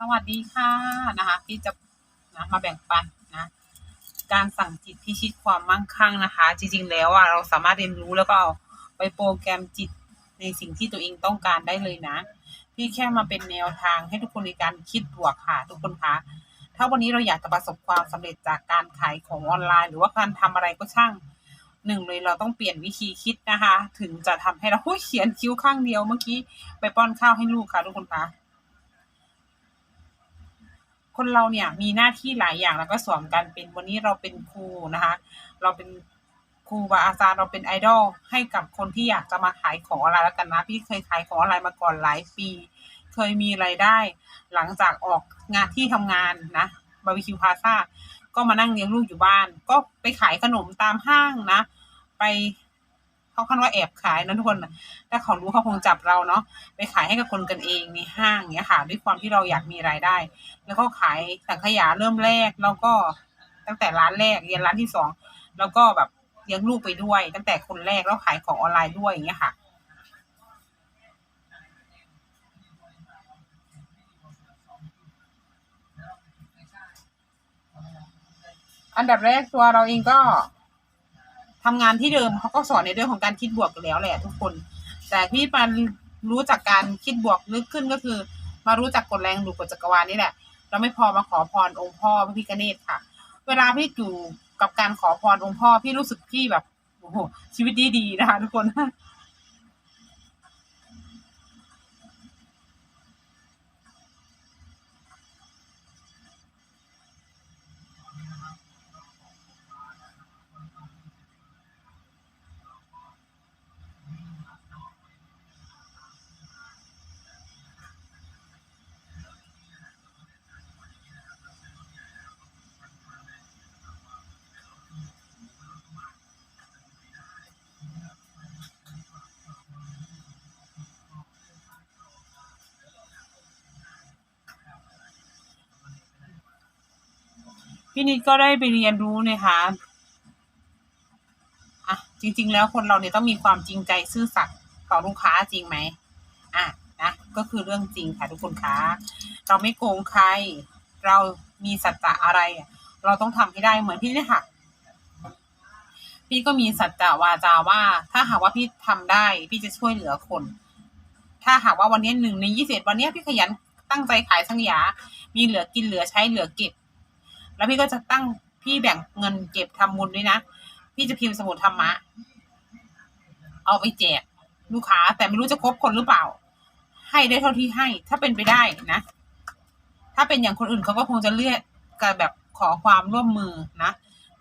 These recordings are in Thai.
สวัสดีค่ะนะคะพี่จะนะมาแบ่งปันนะ การสั่งจิตพิชิตความมั่งคั่งนะคะ จริงๆ แล้วอะเราสามารถเรียนรู้แล้วก็เอาไปโปรแกรมจิตในสิ่งที่ตัวเองต้องการได้เลยนะ พี่แค่มาเป็นแนวทางให้ทุกคนในการคิดบวกค่ะ ทุกคนคะถ้าวันนี้เราอยากจะประสบความสำเร็จจากการขายของออนไลน์ หรือว่าการทำอะไรก็ช่างหนึ่งเลยเราต้องเปลี่ยนวิธีคิดนะคะ ถึงจะทำให้เราเขียนคิ้วข้างเดียวเมื่อกี้ไปป้อนข้าวให้ลูกค่ะทุกคนคะ คนเราเนี่ยมีหน้าที่หลายอย่างแล้วก็สวมกันเป็นวันนี้เราเป็นครูนะคะ เราเป็นครูบาอาจารย์เราเป็นไอดอลให้กับคนที่อยากจะมาขายของอะไรแล้วกันนะพี่เคยขายของอะไรมาก่อนหลายปี เคยมีไรายได้ หลังจากออกงานที่ทำงานนะบาร์บีคิวพาซาก็มานั่งเลี้ยงลูกอยู่บ้าน ก็ไปขายขนมตามห้างนะ ไป เขาคันว่าแอบขายนะทุกคนถ้าเขารู้เขาคงจับเราเนาะไปขายให้กับคนกันเองในห้างเนี้ยค่ะ ด้วยความที่เราอยากมีรายได้ แล้วก็ขายสังขยาเริ่มแรกแล้วก็ตั้งแต่ร้านแรกเรียนร้านที่สองแล้วก็แบบเลี้ยงลูกไปด้วย ตั้งแต่คนแรกแล้วขายของออนไลน์ด้วยอย่างเงี้ยค่ะอันดับแรกตัวเราเองก็ ทำงานที่เดิมเขาก็สอนในเรื่องของการคิดบวกแล้วแหละทุกคน แต่ที่มันรู้จักการคิดบวกลึกขึ้นก็คือ มารู้จักกฎแรงดูกฎจักรวาลนี่แหละ เราไม่พอมาขอพรองค์พ่อพระพิฆเนศค่ะ เวลาพี่อยู่กับการขอพรองค์พ่อพี่รู้สึกพี่แบบโอ้โหชีวิตดีๆนะคะทุกคน พี่นิดก็ได้ไปเรียนรู้นะคะอะจริง ๆ แล้วคนเราเนี่ยต้องมีความจริงใจซื่อสัตย์ต่อลูกค้าจริงไหมอะนะก็คือเรื่องจริงค่ะทุกคนคะเราไม่โกงใคร เรามีสัจจะอะไร เราต้องทำให้ได้เหมือนพี่เนี่ยค่ะพี่ก็มีสัจจะวาจาว่า ถ้าหากว่าพี่ทำได้ พี่จะช่วยเหลือคน ถ้าหากว่าวันนี้หนึ่งในยี่สิบวันนี้พี่ขยันตั้งใจขายสังยา มีเหลือกินเหลือใช้เหลือเก็บ แล้วพี่ก็จะตั้งพี่แบ่งเงินเก็บทำบุญด้วยนะ พี่จะพิมพ์สมุดธรรมะ เอาไปแจกลูกค้า แต่ไม่รู้จะครบคนหรือเปล่า ให้ได้เท่าที่ให้ ถ้าเป็นไปได้นะ ถ้าเป็นอย่างคนอื่นเขาก็คงจะเลือกกับแบบขอความร่วมมือนะ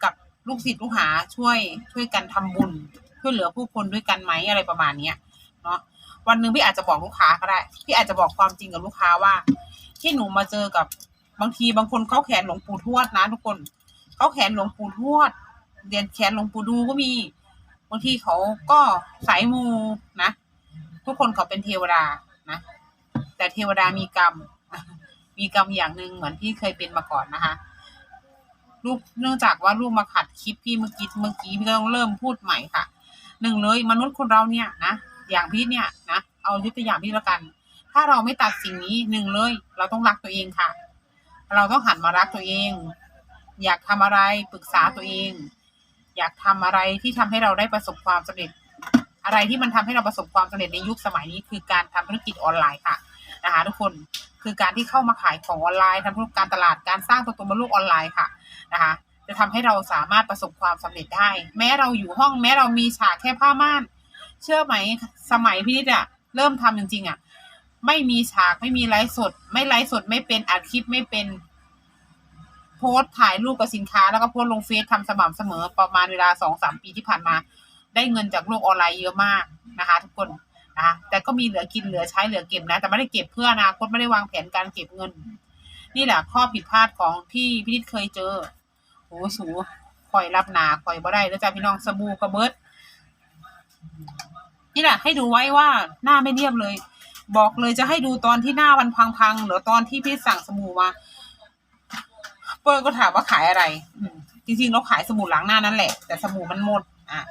กับลูกศิษย์ลูกหาช่วยช่วยกันทำบุญช่วยเหลือผู้คนด้วยกันไหมอะไรประมาณเนี้ยเนาะวันหนึ่งพี่อาจจะบอกลูกค้าก็ได้ พี่อาจจะบอกความจริงกับลูกค้าว่า ที่หนูมาเจอกับ บางทีบางคนเขาแขนหลวงปู่ทวดนะ ทุกคน เขาแขนหลวงปู่ทวดเรียนแขนหลวงปู่ดูก็มี บางทีเขาก็สายมูนะ ทุกคนเขาเป็นเทวดานะ แต่เทวดามีกรรม มีกรรมอย่างหนึ่งเหมือนที่เคยเป็นมาก่อนนะคะลูกเนื่องจากว่าลูกมาขัดคลิปพี่เมื่อกี้เมื่อกี้พี่ต้องเริ่มพูดใหม่ค่ะหนึ่งเลยมนุษย์คนเราเนี่ยนะอย่างพี่เนี่ยนะเอายกตัวอย่างพี่แล้วกัน ถ้าเราไม่ตัดสิ่งนี้หนึ่งเลย เราต้องรักตัวเองค่ะ เราต้องหันมารักตัวเอง อยากทำอะไรปรึกษาตัวเอง อยากทำอะไรที่ทำให้เราได้ประสบความสำเร็จ อะไรที่มันทำให้เราประสบความสำเร็จในยุคสมัยนี้ คือการทำธุรกิจออนไลน์ค่ะนะคะทุกคนคือการที่เข้ามาขายของออนไลน์ทำธุรกการตลาดการสร้างตัวตนบนโลกออนไลน์ค่ะนะคะจะทำให้เราสามารถประสบความสำเร็จได้ แม้เราอยู่ห้อง แม้เรามีฉากแค่ผ้าม่าน เชื่อไหมสมัยพี่นิดอะเริ่มทำจริงๆอะ ไม่มีฉากไม่มีไลฟ์สด ไม่ไลฟ์สดไม่เป็นอัดคลิปไม่เป็น โพสถ่ายรูปกับสินค้า แล้วก็โพสลงเฟซทำสม่ำเสมอประมาณเวลาสองสามปีที่ผ่านมา ได้เงินจากโลกออนไลน์เยอะมากนะคะ ทุกคนนะคะแต่ก็มีเหลือกินเหลือใช้เหลือเก็บนะ แต่ไม่ได้เก็บเพื่ออนาคตไม่ได้วางแผนการเก็บเงิน นี่แหละข้อผิดพลาดของที่พี่นิดเคยเจอโอ้สูคอยรับหนาคอยบ่ได้แล้วจ้าพี่น้องสบู่กระเบิดนี่แหละให้ดูไว้ว่าหน้าไม่เรียบเลย บอกเลยจะให้ดูตอนที่หน้ามันพังๆหรือตอนที่พี่สั่งสบู่มาเปิ้ลก็ถามว่าขายอะไร อืมจริงๆเราขายสบู่ล้างหน้านั่นแหละ แต่สบู่มันหมด อะ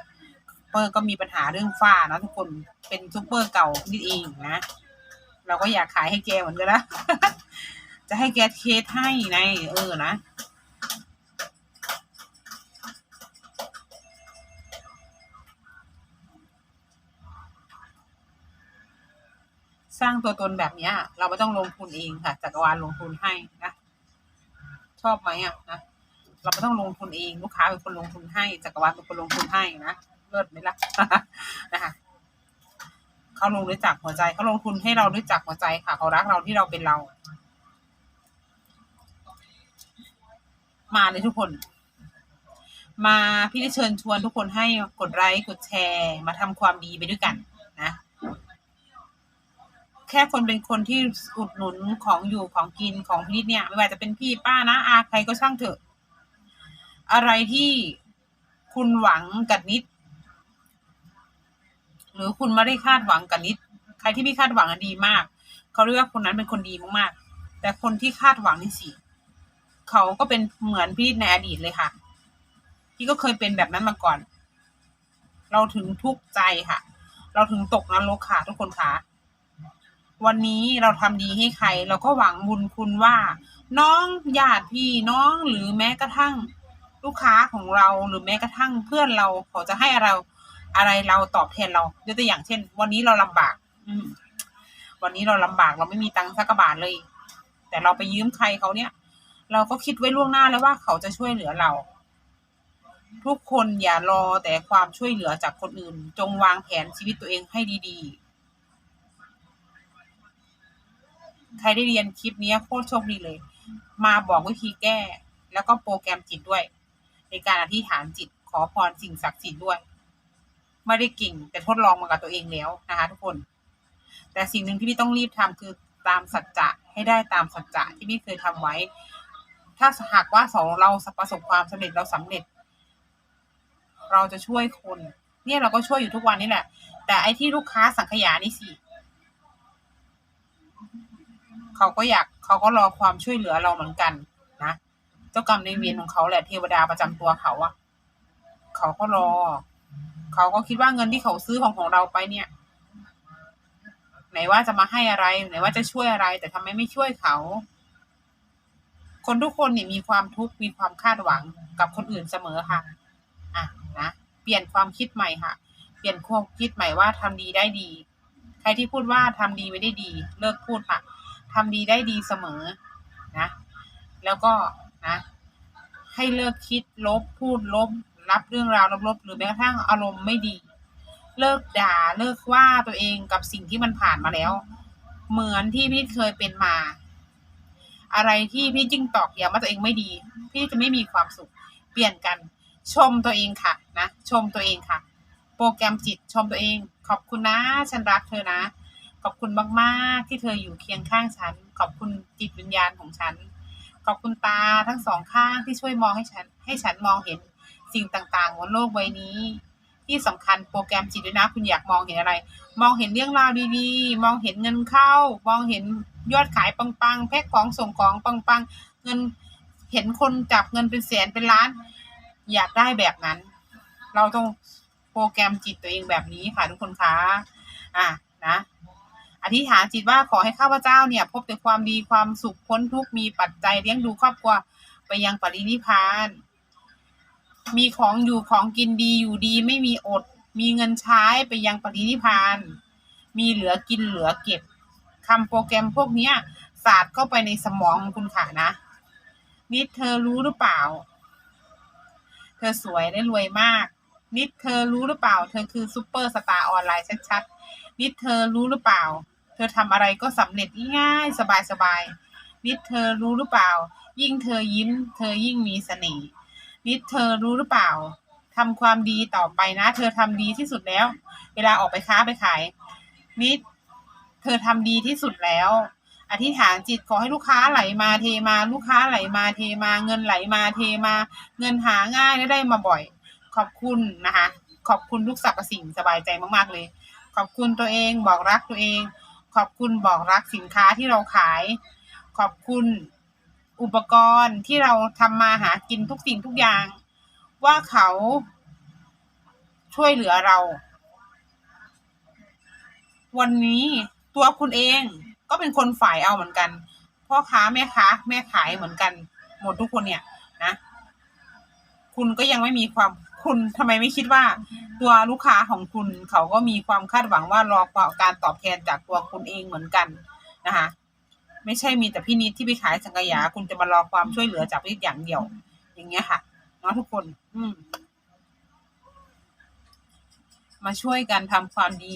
เปิ้ลก็มีปัญหาเรื่องฝ้านะทุกคนเป็นซุปเปอร์เก่านี่เองนะเราก็อยากขายให้แกเหมือนกันนะจะให้แกเทสให้ในเออนะ สร้างตัวตนแบบเนี้ยเราไม่ต้องลงทุนเองค่ะจักรวาลลงทุนให้นะชอบไหมอะนะเราไม่ต้องลงทุนเองลูกค้าเป็นคนลงทุนให้จักรวาลเป็นคนลงทุนให้นะเลิศไหมล่ะนะคะเขาลงด้วยจากหัวใจเขาลงทุนให้เราด้วยจากหัวใจค่ะเขารักเราที่เราเป็นเรา มาเลยทุกคน มาพี่ได้เชิญชวนทุกคนให้กดไลค์กดแชร์ มาทำความดีไปด้วยกันนะ ค่คนเป็นคนที่อุดหนุนของอยู่ของกินของพินิจเนี่ย ไม่ว่าจะเป็นพี่ป้านะอาใครก็ช่างเถอะ อะไรที่คุณหวังกับนิด หรือคุณไม่ได้คาดหวังกับนิด ใครที่ไม่คาดหวังอดีมาก เขาเรียกว่าคนนั้นเป็นคนดีมากๆ แต่คนที่คาดหวังนี่สิเขาก็เป็นเหมือนพี่ในอดีตเลยค่ะ พี่ก็เคยเป็นแบบนั้นมาก่อน เราถึงทุกข์ใจค่ะ เราถึงตกนรกค่ะทุกคนค่ะ วันนี้เราทำดีให้ใคร เราก็หวังบุญคุณว่า น้องญาติพี่น้องหรือแม้กระทั่งลูกค้าของเราหรือแม้กระทั่งเพื่อนเราเขาจะให้เราอะไรเราตอบแทนเรายกตัวอย่างเช่น วันนี้เราลำบาก อืม วันนี้เราลำบากเราไม่มีตังค์สักบาทเลย แต่เราไปยืมใครเขาเนี่ย เราก็คิดไว้ล่วงหน้าแล้วว่าเขาจะช่วยเหลือเรา ทุกคนอย่ารอแต่ความช่วยเหลือจากคนอื่น จงวางแผนชีวิตตัวเองให้ดี ๆ ใครได้เรียนคลิปนี้โคตรโชคดีเลย มาบอกวิธีแก้ แล้วก็โปรแกรมจิตด้วย ในการอธิษฐานจิตขอพรสิ่งศักดิ์สิทธิ์ด้วย ไม่ได้เก่งแต่ทดลองมากับตัวเองแล้วนะคะทุกคน แต่สิ่งหนึ่งที่พี่ต้องรีบทำคือตามสัจจะให้ได้ตามสัจจะที่พี่เคยทำไว้ ถ้าหากว่าสองเราประสบความสำเร็จเราสำเร็จ เราจะช่วยคน เนี่ยเราก็ช่วยอยู่ทุกวันนี่แหละ แต่ไอ้ที่ลูกค้าสังขยานี่สิ เขาก็อยากเขาก็รอความช่วยเหลือเราเหมือนกันนะเจ้ากรรมในายเวรของเขาแหละเทวดาประจำตัวเขาอะเขาก็รอ เขาก็คิดว่าเงินที่เขาซื้อของของเราไปเนี่ย ไหนว่าจะมาให้อะไรไหนว่าจะช่วยอะไร แต่ทำไมไม่ช่วยเขา คนทุกคนเนี่ยมีความทุกข์มีความคาดหวังกับคนอื่นเสมอค่ะอะนะเปลี่ยนความคิดใหม่ค่ะ เปลี่ยนความคิดใหม่ว่าทำดีได้ดี ใครที่พูดว่าทำดีไม่ได้ดี เลิกพูดค่ะ ทำดีได้ดีเสมอนะ แล้วก็นะให้เลิกคิดลบพูดลบ รับเรื่องราวลบๆหรือแม้กระทั่งอารมณ์ไม่ดี เลิกด่าเลิกว่าตัวเองกับสิ่งที่มันผ่านมาแล้ว เหมือนที่พี่เคยเป็นมา อะไรที่พี่จิ้งตอกย้ำว่าตัวเองไม่ดี พี่จะไม่มีความสุข เปลี่ยนกัน ชมตัวเองค่ะนะ ชมตัวเองค่ะ โปรแกรมจิตชมตัวเอง ขอบคุณนะ ฉันรักเธอนะ ขอบคุณมากๆ ที่เธออยู่เคียงข้างฉัน ขอบคุณจิตวิญญาณของฉัน ขอบคุณตาทั้งสองข้างที่ช่วยมองให้ฉัน ให้ฉันมองเห็นสิ่งต่างๆบนโลกใบนี้ ที่สำคัญโปรแกรมจิตด้วยนะคุณอยากมองเห็นอะไร มองเห็นเรื่องราวดีๆ มองเห็นเงินเข้า มองเห็นยอดขายปังๆแพ็คของส่งของปังๆเงินเห็นคนจับเงินเป็นแสนเป็นล้าน อยากได้แบบนั้น เราต้องโปรแกรมจิตตัวเองแบบนี้ค่ะทุกคนคะอะนะ อธิษฐานจิตว่าขอให้ข้าพเจ้าเนี่ย พบแต่ความดีความสุขพ้นทุกข์มีปัจจัยเลี้ยงดูครอบครัวไปยังปรินิพาน มีของอยู่ของกินดีอยู่ดีไม่มีอด มีเงินใช้ไปยังปรินิพาน มีเหลือกินเหลือเก็บคำโปรแกรมพวกเนี้ยศาสตร์เข้าไปในสมองของคุณค่ะนะ นิดเธอรู้หรือเปล่า เธอสวยและรวยมาก นิดเธอรู้หรือเปล่า เธอคือซูเปอร์สตาร์ออนไลน์ชัดๆนิดเธอรู้หรือเปล่า เธอทำอะไรก็สำเร็จง่ายสบายๆนิดเธอรู้หรือเปล่า ยิ่งเธอยิ้ม เธอยิ่งมีเสน่ห์นิดเธอรู้หรือเปล่าทำความดีต่อไปนะ เธอทำดีที่สุดแล้ว เวลาออกไปค้าไปขาย นิด เธอทำดีที่สุดแล้ว อธิษฐานจิตขอให้ลูกค้าไหลมาเทมา ลูกค้าไหลมาเทมา เงินไหลมาเทมา เงินหาง่ายและได้มาบ่อย ขอบคุณนะคะ ขอบคุณทุกสรรพสิ่งสบายใจมากๆเลย ขอบคุณตัวเองบอกรักตัวเอง ขอบคุณบอกรักสินค้าที่เราขาย ขอบคุณอุปกรณ์ที่เราทำมาหากินทุกสิ่งทุกอย่าง ว่าเขาช่วยเหลือเรา วันนี้ตัวคุณเองก็เป็นคนฝ่ายเอาเหมือนกันพ่อค้าแม่ค้าแม่ขายเหมือนกัน หมดทุกคนเนี่ยนะ คุณก็ยังไม่มีความ คุณทำไมไม่คิดว่า ตัวลูกค้าของคุณเขาก็มีความคาดหวังว่ารอการตอบแทนจากตัวคุณเองเหมือนกันนะคะไม่ใช่มีแต่พี่นิดที่ไปขายสังกยา คุณจะมารอความช่วยเหลือจากพี่นิดอย่างเดียว อย่างเงี้ยค่ะเนาะทุกคน อืม มาช่วยกันทำความดี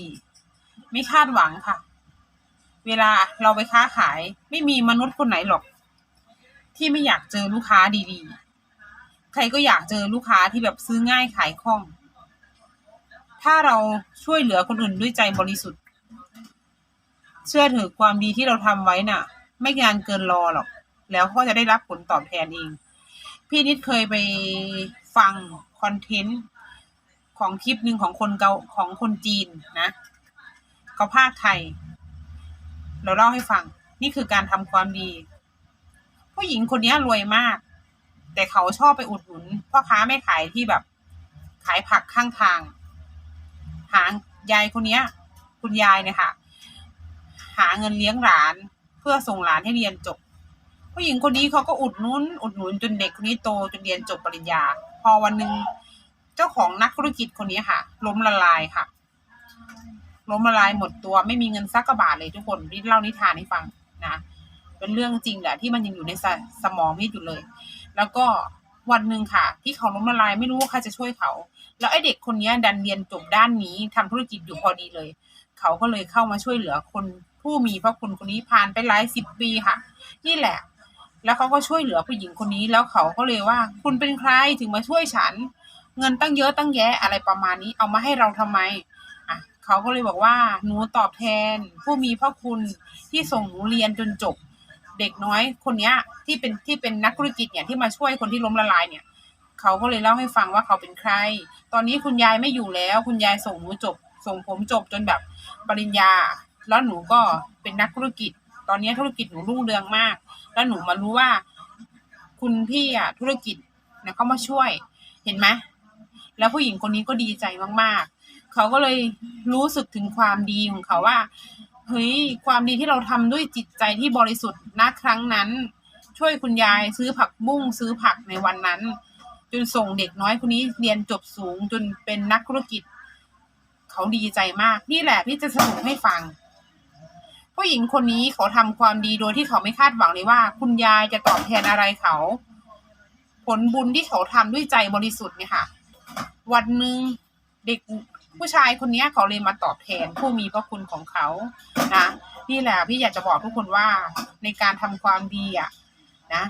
ไม่คาดหวังค่ะ เวลาเราไปค้าขาย ไม่มีมนุษย์คนไหนหรอก ที่ไม่อยากเจอลูกค้าดีๆ ใครก็อยากเจอลูกค้าที่แบบซื้อง่ายขายคล่อง ถ้าเราช่วยเหลือคนอื่นด้วยใจบริสุทธิ์ เชื่อถือความดีที่เราทำไว้น่ะ ไม่งานเกินรอหรอก แล้วก็จะได้รับผลตอบแทนเอง พี่นิดเคยไปฟังคอนเทนต์ของคลิปหนึ่งของคนเกาของคนจีนนะเขาภาคไทย เราเล่าให้ฟัง นี่คือการทำความดี ผู้หญิงคนนี้รวยมาก แต่เขาชอบไปอุดหนุนพ่อค้าแม่ขายที่แบบ ขายผักข้างทาง หายายคนนี้คุณยายเนี่ยค่ะ หาเงินเลี้ยงหลาน เพื่อส่งหลานให้เรียนจบ ผู้หญิงคนนี้เขาก็อุดหนุนอุดหนุนจนเด็กคนนี้โตจนเรียนจบปริญญา พอวันหนึ่งเจ้าของนักธุรกิจคนนี้ค่ะ ล้มละลายค่ะ ล้มละลายหมดตัวไม่มีเงินสักกระบาทเลยทุกคนนี่เล่านิทานให้ฟังนะเป็นเรื่องจริงแหละที่มันยังอยู่ในสสมองพี่อยู่เลย แล้วก็วันหนึ่งค่ะ ที่เขาล้มละลายไม่รู้ว่าใครจะช่วยเขา แล้วไอ้เด็กคนนี้ดันเรียนจบด้านนี้ทำธุรกิจอยู่พอดีเลย เขาก็เลยเข้ามาช่วยเหลือคนผู้มีพระคุณคนนี้ผ่านไปหลายสิบปีค่ะ นี่แหละ แล้วเขาก็ช่วยเหลือผู้หญิงคนนี้ แล้วเขาก็เลยว่า คุณเป็นใครถึงมาช่วยฉัน เงินตั้งเยอะตั้งแยะอะไรประมาณนี้ เอามาให้เราทำไมอะเขาก็เลยบอกว่าหนูตอบแทน ผู้มีพระคุณที่ส่งหนูเรียนจนจบ เด็กน้อยคนเนี้ยที่เป็นที่เป็นนักธุรกิจเนี่ยที่มาช่วยคนที่ล้มละลายเนี่ยเขาก็เลยเล่าให้ฟังว่าเขาเป็นใคร ตอนนี้คุณยายไม่อยู่แล้ว คุณยายส่งหนูจบ ส่งผมจบจนแบบปริญญา แล้วหนูก็เป็นนักธุรกิจ ตอนนี้ธุรกิจหนูรุ่งเรืองมาก แล้วหนูมารู้ว่า คุณพี่อะธุรกิจนี่ยเขามาช่วย เห็นไหมแล้วผู้หญิงคนนี้ก็ดีใจมากๆ เขาก็เลยรู้สึกถึงความดีของเขาว่า เฮ้ยความดีที่เราทำด้วยจิตใจที่บริสุทธิ์ณครั้งนั้น ช่วยคุณยายซื้อผักบุ้งซื้อผักในวันนั้น จนส่งเด็กน้อยคนนี้เรียนจบสูงจนเป็นนักธุรกิจ เขาดีใจมาก นี่แหละที่จะสรุปให้ฟัง ผู้หญิงคนนี้เขาทำความดีโดยที่เขาไม่คาดหวังเลยว่า คุณยายจะตอบแทนอะไรเขา ผลบุญที่เขาทำด้วยใจบริสุทธิ์เนี่ยค่ะ วันหนึ่งเด็ก ผู้ชายคนนี้เขาเลยมาตอบแทนผู้มีพระคุณของเขานะนี่แหละพี่อยากจะบอกทุกคนว่าในการทำความดีอะนะ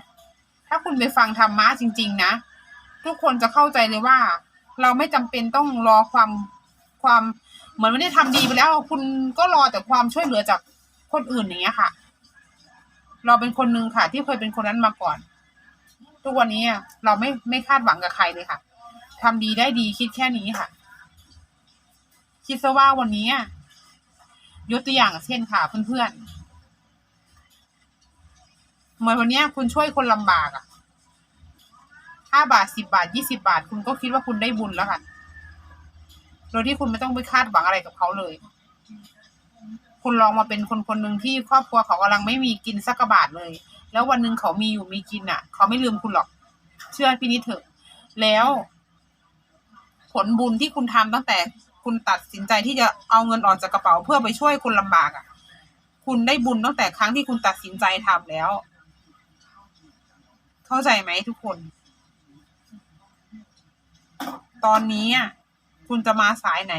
ถ้าคุณไปฟังธรรมะจริง ๆ นะ ทุกคนจะเข้าใจเลยว่า เราไม่จำเป็นต้องรอความความเหมือนไม่ได้ทำดีไปแล้ว คุณก็รอแต่ความช่วยเหลือจากคนอื่นอย่างเงี้ยค่ะ เราเป็นคนหนึ่งค่ะ ที่เคยเป็นคนนั้นมาก่อน ทุกวันนี้เราไม่ไม่คาดหวังกับใครเลยค่ะทำดีได้ดีคิดแค่นี้ค่ะ คิดซะว่าวันนี้ยกตัวอย่างเช่นค่ะเพื่อนๆเหมือนวันนี้คุณช่วยคนลำบากอะห้าบาทสิบบาทยี่สิบาท คุณก็คิดว่าคุณได้บุญแล้วค่ะโดยที่คุณไม่ต้องไปคาดหวังอะไรกับเขาเลย คุณลองมาเป็นคนคนหนึ่งที่ครอบครัวเขากำลังไม่มีกินสักกบาทเลย แล้ววันหนึ่งเขามีอยู่มีกินอะ เขาไม่ลืมคุณหรอก เชื่อพี่นิดเถอะ แล้ว ผลบุญที่คุณทำตั้งแต่ คุณตัดสินใจที่จะเอาเงินออกจากกระเป๋าเพื่อไปช่วยคนลำบากอะ คุณได้บุญตั้งแต่ครั้งที่คุณตัดสินใจทำแล้ว เข้าใจไหมทุกคน ตอนนี้อะคุณจะมาสายไหน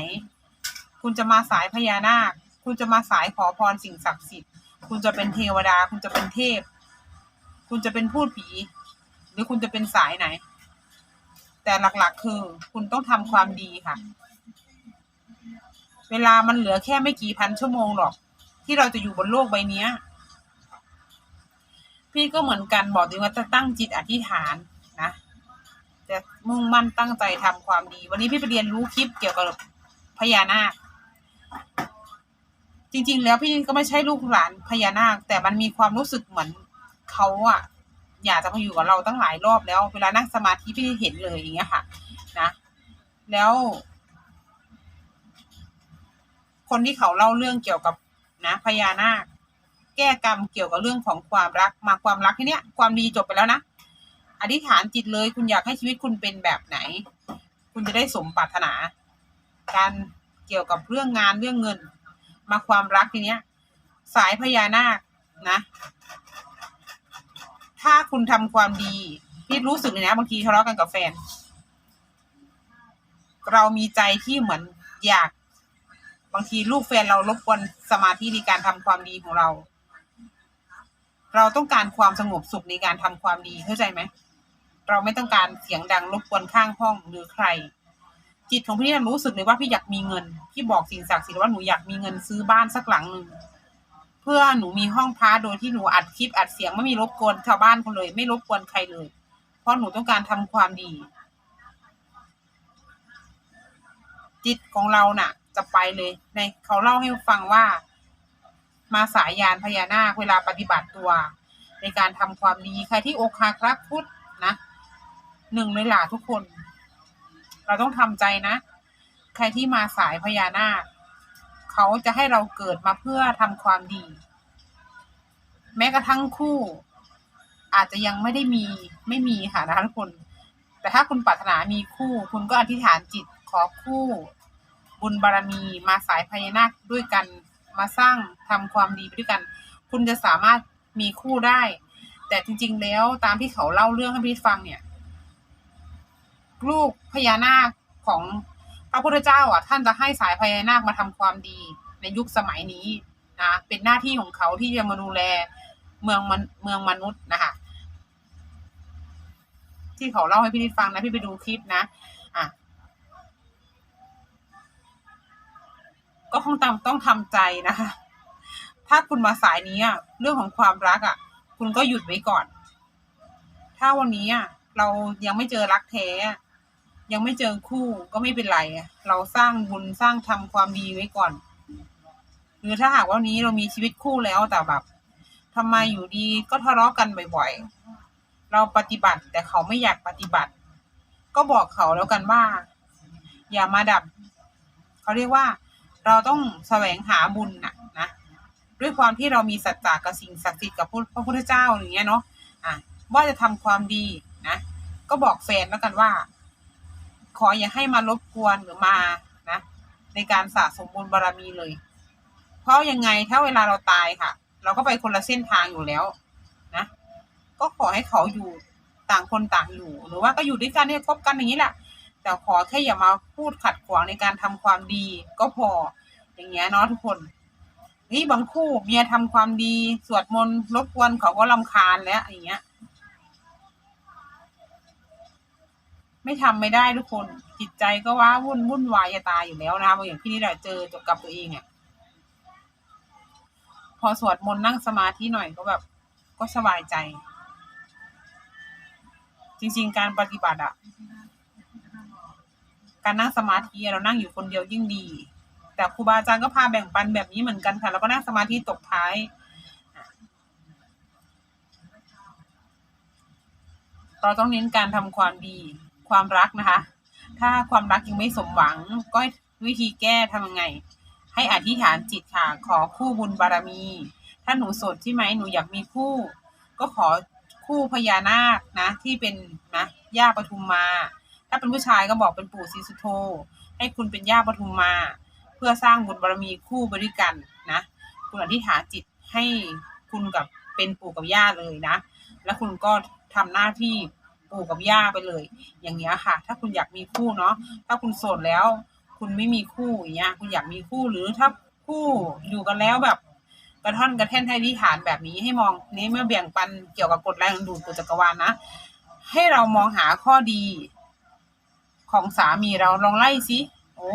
คุณจะมาสายพญานาค คุณจะมาสายขอพรสิ่งศักดิ์สิทธิ์ คุณจะเป็นเทวดา คุณจะเป็นเทพ คุณจะเป็นพูดผี หรือคุณจะเป็นสายไหน แต่หลักๆ คือ คุณต้องทำความดีค่ะ เวลามันเหลือแค่ไม่กี่พันชั่วโมงหรอก ที่เราจะอยู่บนโลกใบนี้พี่ก็เหมือนกันบอกดีว่าจะตั้งจิตอธิษฐานนะจะมุ่งมั่นตั้งใจทำความดี วันนี้พี่ไปเรียนรู้คลิปเกี่ยวกับพญานาค จริง ๆ แล้วพี่ก็ไม่ใช่ลูกหลานพญานาค แต่มันมีความรู้สึกเหมือนเขาอะอยากจะมาอยู่กับเราตั้งหลายรอบแล้ว เวลานั่งสมาธิพี่เห็นเลยอย่างเงี้ยค่ะ นะ แล้ว คนที่เขาเล่าเรื่องเกี่ยวกับนะพญานาค แก้กรรมเกี่ยวกับเรื่องของความรักมาความรักที่เนี้ยความดีจบไปแล้วนะอธิษฐานจิตเลย คุณอยากให้ชีวิตคุณเป็นแบบไหน คุณจะได้สมปรารถนา การเกี่ยวกับเรื่องงานเรื่องเงิน มาความรักทีเนี้ย สายพญานาคนะ ถ้าคุณทำความดีพี่รู้สึกเลยนะบางทีทะเลาะกันกับแฟน เรามีใจที่เหมือนอยาก บางทีลูกแฟนเรารบกวนสมาธิในการทำความดีของเรา เราต้องการความสงบสุขในการทำความดีเข้าใจไหมเราไม่ต้องการเสียงดังรบกวนข้างห้องหรือใคร จิตของพี่เนี่ยรู้สึกเลยว่าพี่อยากมีเงินพี่บอกสิ่งศักดิ์สิทธิ์ว่าหนูอยากมีเงินซื้อบ้านสักหลังหนึ่งเพื่อหนูมีห้องพระโดยที่หนูอัดคลิปอัดเสียงไม่มีรบกวนชาวบ้านเขาเลย ไม่รบกวนใครเลย เพราะหนูต้องการทำความดี จิตของเราน่ะ จะไปเลย ในเขาเล่าให้ฟังว่า มาสายยานพญานาคเวลาปฏิบัติตัว ในการทำความดีใครที่อกหักรักพุทธนะหนึ่งเลยหล่ะทุกคน เราต้องทำใจนะ ใครที่มาสายพญานาคเขาจะให้เราเกิดมาเพื่อทำความดี แม้กระทั่งคู่ อาจจะยังไม่ได้มีไม่มีค่ะนะทุกคน แต่ถ้าคุณปรารถนามีคู่ คุณก็อธิษฐานจิตขอคู่ บุญบารมีมาสายพญานาคด้วยกันมาสร้างทำความดีไปด้วยกัน คุณจะสามารถมีคู่ได้ แต่จริง ๆ แล้วตามที่เขาเล่าเรื่องให้พี่ฟังเนี่ย ลูกพญานาคของพระพุทธเจ้าอะ ท่านจะให้สายพญานาคมาทำความดีในยุคสมัยนี้นะเป็นหน้าที่ของเขาที่จะมาดูแลเมืองมันเมืองมนุษย์นะคะที่เขาเล่าให้พี่นิดฟังนะพี่ไปดูคลิปนะ อะ ก็คงต้องต้องทำใจนะคะ ถ้าคุณมาสายนี้อะเรื่องของความรักอะคุณก็หยุดไว้ก่อน ถ้าวันนี้อะเรายังไม่เจอรักแท้ ยังไม่เจอคู่ก็ไม่เป็นไรอะเราสร้างบุญสร้างทำความดีไว้ก่อน หรือถ้าหากว่านี้เรามีชีวิตคู่แล้วแต่แบบทำไมอยู่ดีก็ทะเลาะกันบ่อยๆ เราปฏิบัติแต่เขาไม่อยากปฏิบัติ ก็บอกเขาแล้วกันว่า อย่ามาดับ เขาเรียกว่า เราต้องแสวงหาบุญน่ะนะด้วยความที่เรามีสัจจะกับสิ่งศักดิ์สิทธิ์กับพระพุทธเจ้าอย่างเงี้ยเนาะอะว่าจะทำความดีนะก็บอกแฟนแล้วกันว่า ขออย่าให้มารบกวนหรือมานะ ในการสะสมบุญบารมีเลย เพราะยังไงถ้าเวลาเราตายค่ะ เราก็ไปคนละเส้นทางอยู่แล้วนะก็ขอให้เขาอยู่ต่างคนต่างอยู่หรือว่าก็อยู่ด้วยกันเนี่ยคบกันอย่างนี้แหละ แต่ขอแค่อย่ามาพูดขัดขวางในการทำความดีก็พอ อย่างเงี้ยเนาะทุกคนนี่บางคู่เมียทำความดีสวดมนต์รบกวนเขาก็ลำคาญแล้วอย่างเงี้ย ไม่ทำไม่ได้ทุกคนจิตใจก็ว้าวุ่นวุ่นวายจะตายอยู่แล้วนะคะบางอย่างที่นี่แหละเจอจบกับตัวเองเนี่ยพอสวดมนต์นั่งสมาธิหน่อยก็แบบ ก็สบายใจ จริง ๆ การปฏิบัติอะ การนั่งสมาธิเรานั่งอยู่คนเดียวยิ่งดี แต่ครูบาอาจารย์ก็พาแบ่งปันแบบนี้เหมือนกันค่ะแล้วก็นั่งสมาธิตกท้ายเราต้องเน้นการทำความดีความรักนะคะ ถ้าความรักยังไม่สมหวัง ก็วิธีแก้ทำยังไง ให้อธิษฐานจิตค่ะ ขอคู่บุญบารมี ถ้าหนูโสดใช่ไหมหนูอยากมีคู่ ก็ขอคู่พญานาคนะ ที่เป็นนะย่าปทุมมา ถ้าเป็นผู้ชายก็บอกเป็นปู่ศรีสุโธให้คุณเป็นย่าปทุมมา เพื่อสร้างบุญบารมีคู่บริกันนะคุณอธิษฐานจิตให้คุณกับเป็นปู่กับย่าเลยนะ แล้วคุณก็ทำหน้าที่ปู่กับย่าไปเลย อย่างเงี้ยค่ะ ถ้าคุณอยากมีคู่เนาะถ้าคุณโสดแล้ว คุณไม่มีคู่อย่างเงี้ยคุณอยากมีคู่หรือถ้าคู่อยู่กันแล้วแบบกระท่อนกระแท่นให้อธิษฐานแบบนี้ให้มองนี้เมื่อแบ่งปันเกี่ยวกับกฎแรงดึงดูดกฎจักรวาลนะ ให้เรามองหาข้อดี ของสามีเราลองไล่สิโอ้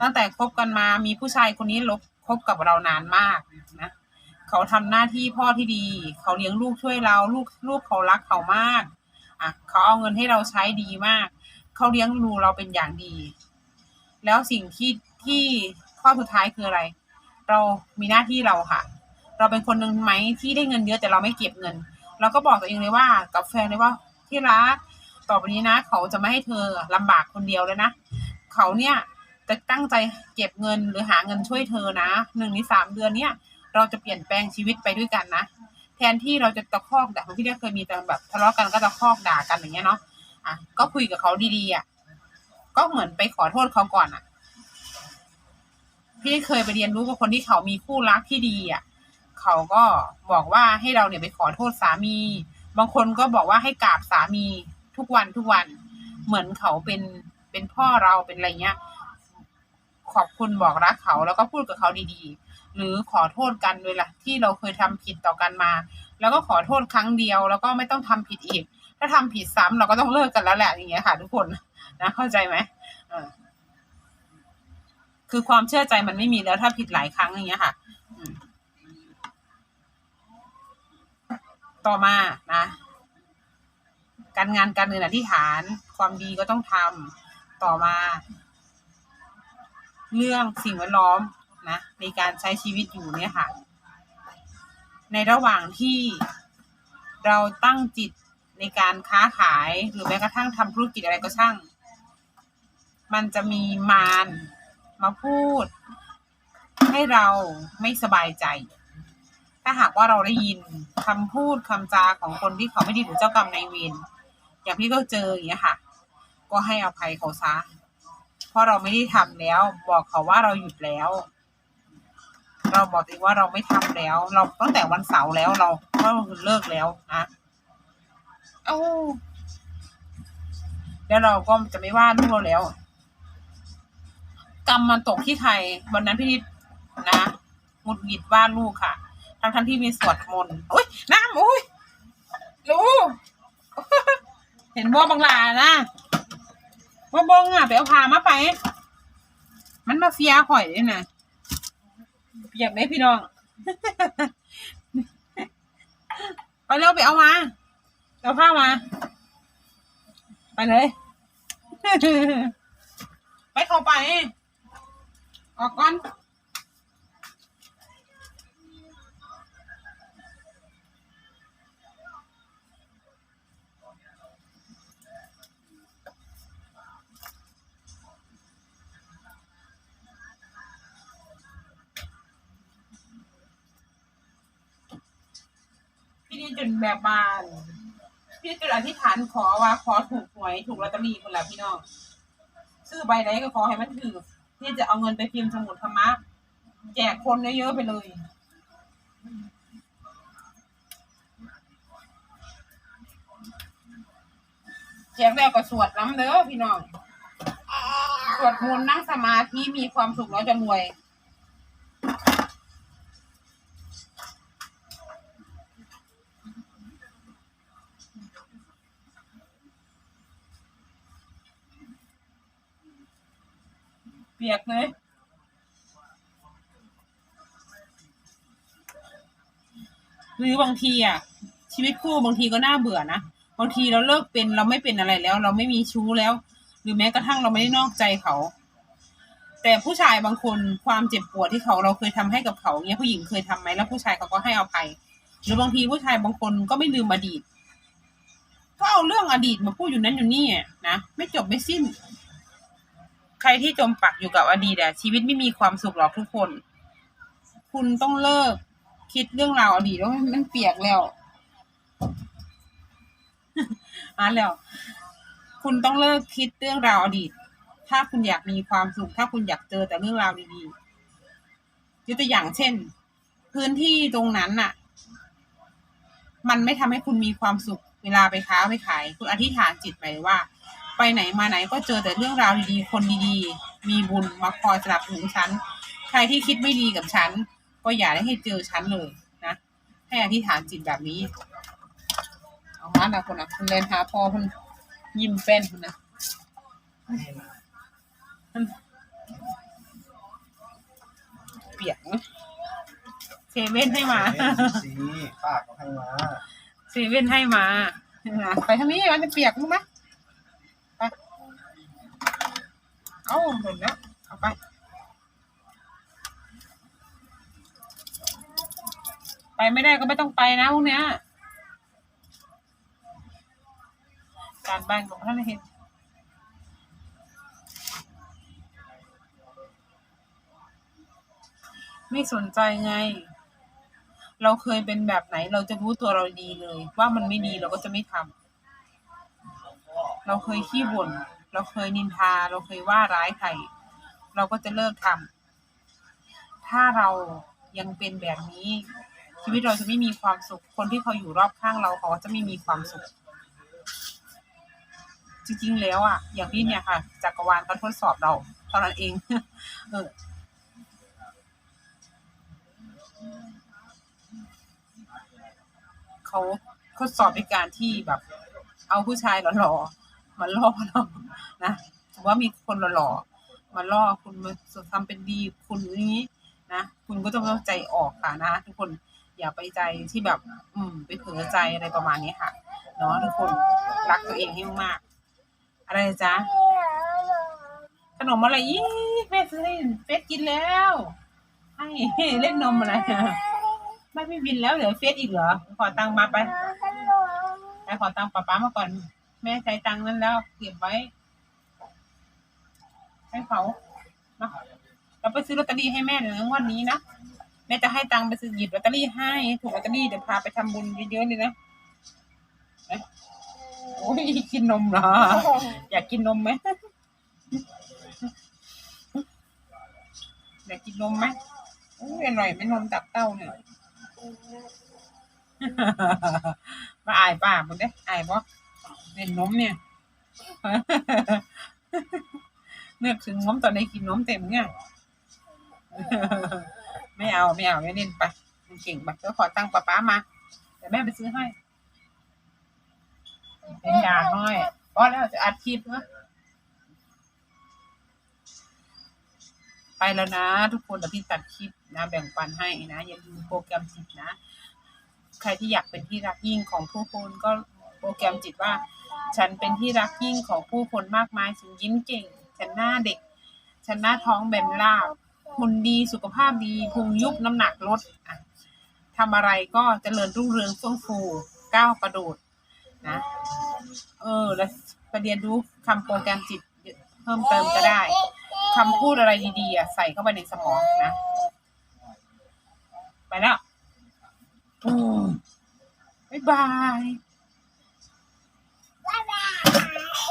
ตั้งแต่คบกันมามีผู้ชายคนนี้ลบคบกับเรานานมากนะเขาทำหน้าที่พ่อที่ดี เขาเลี้ยงลูกช่วยเราลูกลูกเขารักเขามากอะเขาเอาเงินให้เราใช้ดีมาก เขาเลี้ยงดูเราเป็นอย่างดี แล้วสิ่งที่ที่ข้อสุดท้ายคืออะไร เรามีหน้าที่เราค่ะ เราเป็นคนหนึ่งไหมที่ได้เงินเยอะแต่เราไม่เก็บเงิน เราก็บอกตัวเองเลยว่ากับแฟนเลยว่าที่รัก ต่อไปนี้นะ เขาจะไม่ให้เธอลำบากคนเดียวเลยนะ เขาเนี่ยจะตั้งใจเก็บเงินหรือหาเงินช่วยเธอนะหนึ่งในสามเดือนเนี้ยเราจะเปลี่ยนแปลงชีวิตไปด้วยกันนะแทนที่เราจะตะคอกด่าเหมือนที่เรียกเคยมีแต่แบบทะเลาะกันก็ตะคอกด่ากันอย่างเงี้ยเนาะอะก็คุยกับเขาดีๆอะก็เหมือนไปขอโทษเขาก่อนอะ พี่เคยไปเรียนรู้กับคนที่เขามีคู่รักที่ดีอะเขาก็บอกว่าให้เราเนี่ยไปขอโทษสามี บางคนก็บอกว่าให้กราบสามี ทุกวันทุกวัน เหมือนเขาเป็นเป็นพ่อเราเป็นอะไรเงี้ย ขอบคุณบอกรักเขาแล้วก็พูดกับเขาดีๆ หรือขอโทษกันเวลาที่เราเคยทำผิดต่อกันมา แล้วก็ขอโทษครั้งเดียว แล้วก็ไม่ต้องทำผิดอีก ถ้าทำผิดซ้ำเราก็ต้องเลิกกันแล้วแหละอย่างเงี้ยค่ะทุกคนนะเข้าใจไหมเออคือความเชื่อใจมันไม่มีแล้วถ้าผิดหลายครั้งอย่างเงี้ยค่ะต่อมานะ การงานการเงินอธิษฐาน ความดีก็ต้องทำต่อมา เรื่องสิ่งแวดล้อมนะในการใช้ชีวิตอยู่เนี่ยค่ะ ในระหว่างที่เราตั้งจิตในการค้าขายหรือแม้กระทั่งทำธุรกิจอะไรก็ช่าง มันจะมีมารมาพูด ให้เราไม่สบายใจ ถ้าหากว่าเราได้ยินคำพูดคำจาของคนที่เขาไม่ดีหรือเจ้ากรรมนายเวร อย่างพี่ก็เจออย่างเงี้ยค่ะ ก็ให้อภัยเขาซะเพราะเราไม่ได้ทำแล้ว บอกเขาว่าเราหยุดแล้ว เราบอกตัวเองว่าเราไม่ทำแล้ว เราตั้งแต่วันเสาร์แล้วเราก็เลิกแล้วนะเอ้าแล้วเราก็จะไม่ว่าลูกเราแล้ว กรรมมันตกที่ใครวันนั้นพี่นิดนะหงุดหงิดว่าลูกค่ะ ทั้งทั้งที่มีสวดมนต์โอ้ยน้ำโอ้ยลูก เห็นบ่บังหลานะว่าบงอะไปเอาพามาไป มันมาเฟียข่อยด้วยนะเปียกไหมพี่น้องไปเร็วไปเอามาเอาผ้ามา ไปเลย ไปเข้าไป ออกก่อน พี่นี่จนแบบบาน พี่จุดอธิษฐานขอว่าขอถูกหวยถูกลอตเตอรี่คนละพี่น้องซื้อใบไหนก็ขอให้มันถือที่จะเอาเงินไปพิมพ์สมุดธรรมะแจกคนเยอะๆไปเลยแจกแล้วก็สวดน้ำเด้อพี่น้อง สวดมนต์นั่งสมาธิมีความสุขแล้วจะรวย ปียกเลยหรือบางทีอะ ชีวิตคู่บางทีก็น่าเบื่อนะบางทีเราเลิกเป็นเราไม่เป็นอะไรแล้ว เราไม่มีชู้แล้ว หรือแม้กระทั่งเราไม่ได้นอกใจเขา แต่ผู้ชายบางคนความเจ็บปวดที่เขาเราเคยทำให้กับเขาเนี่ยผู้หญิงเคยทำไหมแล้วผู้ชายเขาก็ให้อภัยหรือบางทีผู้ชายบางคนก็ไม่ลืมอดีต ก็เอาเรื่องอดีตมาพูดอยู่นั้นอยู่นี่นะไม่จบไม่สิ้น ใครที่จมปักอยู่กับอดีตอะชีวิตไม่มีความสุขหรอกทุกคน คุณต้องเลิก คิดเรื่องราวอดีตแล้วมันเปียกแล้วอ่าแล้ว คุณต้องเลิกคิดเรื่องราวอดีต ถ้าคุณอยากมีความสุข ถ้าคุณอยากเจอแต่เรื่องราวดีๆยกตัวอย่างเช่น พื้นที่ตรงนั้นน่ะ มันไม่ทำให้คุณมีความสุข เวลาไปค้าไปขาย คุณอธิษฐานจิตไปเลยว่า ไปไหนมาไหนก็เจอแต่เรื่องราวดีๆ คนดีๆ มีบุญมาคอยสนับสนุนฉัน ใครที่คิดไม่ดีกับฉัน ก็อย่าได้ให้เจอฉันเลยนะ ให้อธิษฐานจิตแบบนี้ เอามาละคนนะคุณเล่นหาพอคุณยิ้มเป็นคุณนะเปียกนะเซเว่นให้มาสีป้าก็ให้มาเซเว่นให้มาอะไปทางนี้มันจะเปียกมั้งไหมไป เอาหมดแล้วเอาไป ไปไม่ได้ก็ไม่ต้องไปนะพวกเนี้ยการบ้านของท่านเห็นไม่สนใจไง เราเคยเป็นแบบไหน เราจะรู้ตัวเราดีเลย ว่ามันไม่ดีเราก็จะไม่ทำเราเคยขี้บ่น เราเคยนินทา เราเคยว่าร้ายใคร เราก็จะเลิกทำ ถ้าเรายังเป็นแบบนี้ ชีวิตเราจะไม่มีความสุข คนที่เขาอยู่รอบข้างเราเขาจะไม่มีความสุข จริงๆ แล้วอะ อย่างนี้เนี่ยค่ะ จักรวาลเขาทดสอบเราเท่านั้นเอง เออเขาทดสอบในการที่แบบ เอาผู้ชายหล่อๆ มาล่อเรานะถือว่ามีคนหล่อมาล่อคุณมาทำเป็นดีคุณนี้นะคุณก็ต้องเข้าใจออกค่ะนะ ทุกคนอย่าไปใจที่แบบ อืมไปเผลอใจอะไรประมาณนี้ค่ะเนาะทุกคนรักตัวเองให้มาก อะไรจ๊ะขนมอะไรอีแม่ซื้อให้เฟสกินแล้วให้เล่นนมอะไรไม่ไม่บินแล้วเหลือเฟสอีกเหรอขอตังมาไปไปขอตังป้าป๊ามาก่อน แม่ใช้ตังค์นั้นแล้วเก็บไว้ ให้เขามาเราไปซื้อลอตเตอรี่ให้แม่เดี๋ยวงวันนี้นะแม่จะให้ตังค์ไปซื้อหยิบลอตเตอรี่ให้ถูกลอตเตอรี่เดี๋ยวพาไปทำบุญเยอะๆเลยนะเอ๊ะโอ้ยกินนมเหรอ อยากกินนมไหมอยากกินนมไหมอุ้ยอร่อยไหมนมจากเต้าเนี่ยมาอายป้าบุญเด้อายบ่ เล่นนมเนี่ย เนึกถึงนมตอนนี้กินนมเต็มเนี่ยไม่เอาไม่เอาไม่เล่นไปมันเก่งไปก็ขอตั้งป้าป้ามาเดี๋ยวแม่ไปซื้อให้ เป็นยาน้อยพอแล้วจะอัดคลิปเนะไปแล้วนะ ทุกคนเดี๋ยวพี่ตัดคลิปนะแบ่งปันให้นะ อย่าลืมโปรแกรมจิตนะ ใครที่อยากเป็นที่รักยิ่งของผู้คนก็โปรแกรมจิตว่า ฉันเป็นที่รักยิ่งของผู้คนมากมาย ฉันยิ้มเก่ง ฉันหน้าเด็ก ฉันหน้าท้องแบนราบหุ่นดีสุขภาพดีพุงยุบน้ำหนักลดอะทำอะไรก็เจริญรุ่งเรืองเฟื่องฟูก้าวกระโดดนะ เออ แล้วไปเรียนรู้คำโปรแกรมจิตเพิ่มเติมก็ได้คำพูดอะไรดีๆอะใส่เข้าไปในสมองนะ ไปแล้วอืมบ๊ายบาย